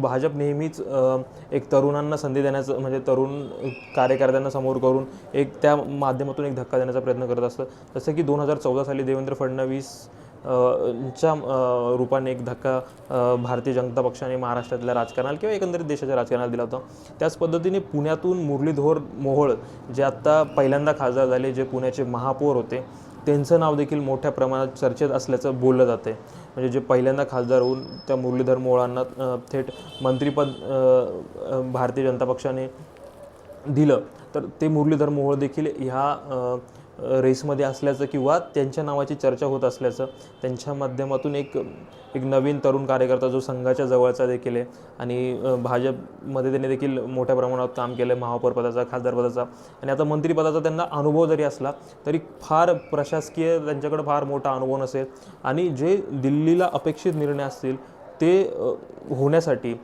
भाजप नेहमीच एक तरुणांना संधी देण्याचं म्हणजे तरुण कार्यकर्त्यांना समोर करून एक त्या माध्यमातून एक धक्का देण्याचा प्रयत्न करत असतं. जसं की दोन हजार चौदा साली देवेंद्र फडणवीस च्या रूपाने एक धक्का भारतीय जनता पक्षाने महाराष्ट्रातल्या राजकारणाला किंवा एकंदरीत देशाच्या राजकारणाला दिला होता. त्याच पद्धतीने पुण्यातून मुरलीधर मोहोळ जे आत्ता पहिल्यांदा खासदार झाले जे पुण्याचे महापौर होते त्यांचं नाव देखील मोठ्या प्रमाणात चर्चेत असल्याचं बोललं जाते म्हणजे जे पहिल्यांदा खासदार होऊन त्या मुरलीधर मोळांना थेट मंत्रिपद भारतीय जनता पक्षाने दिलं तर ते मुरलीधर मोहोळ देखील ह्या रेसमध्ये असल्याचं किंवा त्यांच्या नावाची चर्चा होत असल्याचं त्यांच्या माध्यमातून एक एक नवीन तरुण कार्यकर्ता जो संघाच्या जवळचा देखील आहे आणि भाजपमध्ये त्यांनी देखील मोठ्या प्रमाणात काम केलं आहे महापौरपदाचा खासदारपदाचा. आणि आता मंत्रिपदाचा त्यांना अनुभव जरी असला तरी फार प्रशासकीय त्यांच्याकडे फार मोठा अनुभव नसेल. आणि जे दिल्लीला अपेक्षित निर्णय असतील ते होण्यासाठी